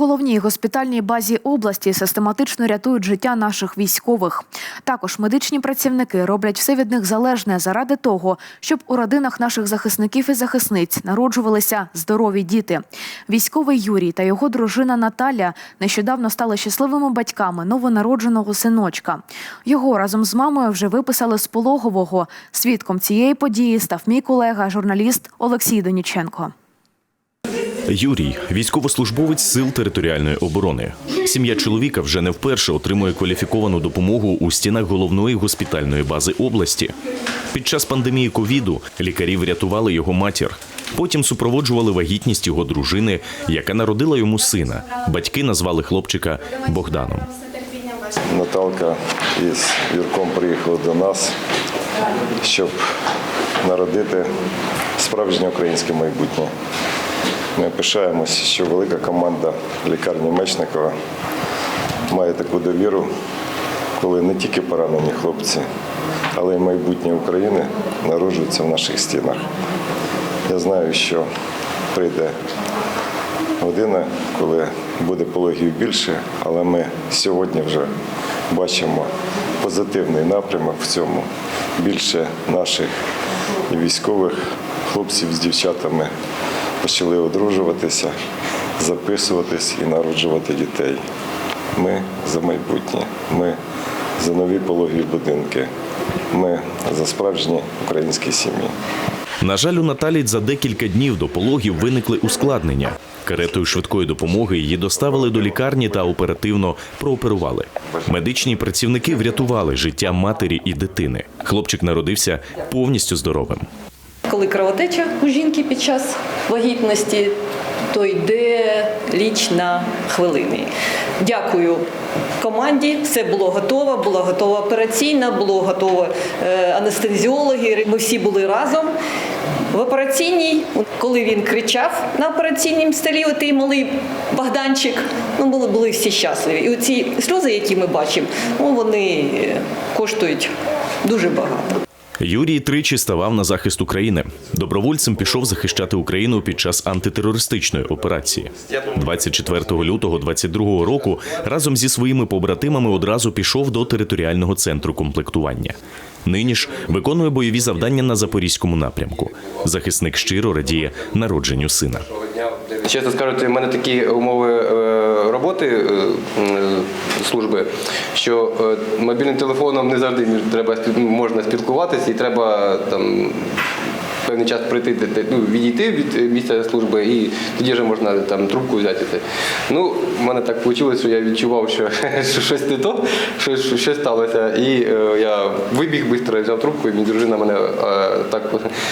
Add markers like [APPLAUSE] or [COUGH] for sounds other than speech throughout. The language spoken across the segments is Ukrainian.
головній госпітальній базі області систематично рятують життя наших військових. Також медичні працівники роблять все від них залежне заради того, щоб у родинах наших захисників і захисниць народжувалися здорові діти. Військовий Юрій та його дружина Наталя нещодавно стали щасливими батьками новонародженого синочка. Його разом з мамою вже виписали з пологового. Свідком цієї події став мій колега, журналіст Олексій Доніченко. Юрій військовослужбовець сил територіальної оборони. Сім'я чоловіка вже не вперше отримує кваліфіковану допомогу у стінах головної госпітальної бази області. Під час пандемії ковіду лікарі врятували його матір. Потім супроводжували вагітність його дружини, яка народила йому сина. Батьки назвали хлопчика Богданом. Наталка із Юрком приїхали до нас, щоб народити справжнє українське майбутнє. Ми пишаємося, що велика команда лікарні Мечникова має таку довіру, коли не тільки поранені хлопці, але й майбутнє України народжуються в наших стінах. Я знаю, що прийде година, коли буде пологів більше, але ми сьогодні вже бачимо позитивний напрямок в цьому. Більше наших військових хлопців з дівчатами почали одружуватися, записуватись і народжувати дітей. Ми за майбутнє, ми за нові пологові будинки, ми за справжні українські сім'ї. На жаль, у Наталі за декілька днів до пологів виникли ускладнення. Каретою швидкої допомоги її доставили до лікарні та оперативно прооперували. Медичні працівники врятували життя матері і дитини. Хлопчик народився повністю здоровим. Коли кровотеча у жінки під час вагітності, то йде ліч на хвилини. Дякую команді. Все було готово, була готова операційна, було готово е, анестезіологи. Ми всі були разом. В операційній, коли він кричав на операційнім столі, отий малий Богданчик, ну були, були всі щасливі. І оці сльози, які ми бачимо, ну, вони е, коштують дуже багато. Юрій тричі ставав на захист України. Добровольцем пішов захищати Україну під час антитерористичної операції. 24 лютого 22 року разом зі своїми побратимами одразу пішов до територіального центру комплектування. Нині ж виконує бойові завдання на запорізькому напрямку. Захисник щиро радіє народженню сина. Чесно скажу, в мене такі умови е, роботи е, служби, що е, мобільним телефоном не завжди треба можна спілкуватися і треба там. Певний час прийти, де- де- ну, відійти від місця служби, і тоді вже можна там трубку взяти. Ну, в мене так вийшло, що я відчував, що, [LAUGHS] що щось не то, що, що щось сталося. І е, я вибіг швидко, взяв трубку, і дружина мене е, так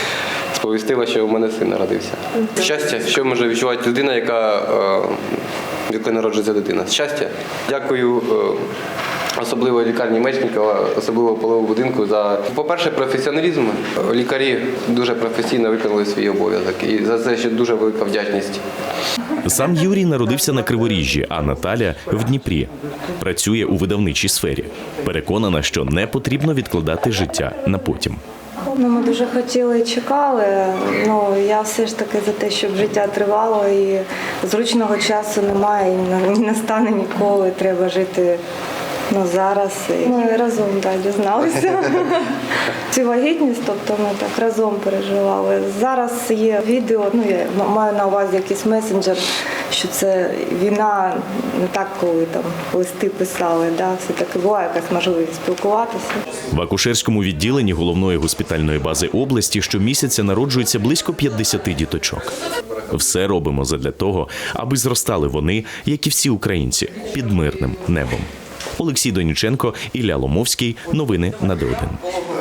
[LAUGHS] сповістила, що у мене син народився. Щастя, що може відчувати людина, яка е, в якої народжується дитина. Щастя. Дякую. е, Особливо лікарні Мечникова, особливо полового будинку за, по-перше, професіоналізм. Лікарі дуже професійно виконали свій обов'язок. І за це ще дуже велика вдячність. Сам Юрій народився на Криворіжжі, а Наталя в Дніпрі. Працює у видавничій сфері. Переконана, що не потрібно відкладати життя на потім. Ну, ми дуже хотіли і чекали. Ну я все ж таки за те, щоб життя тривало і зручного часу немає, і не- не настане ніколи. Треба жити ну, зараз. І Ми разом да, дізналися. [LAUGHS] Цю вагітність, тобто ми так разом переживали. Зараз є відео, ну я маю на увазі якийсь месенджер, що це війна, не так, коли там листи писали. Да, все таки була якась можливість спілкуватися. В акушерському відділенні головної госпітальної бази області щомісяця народжується близько 50 діточок. Все робимо задля того, аби зростали вони, як і всі українці, під мирним небом. Олексій Доніченко, Ілля Ломовський. Новини на Д1.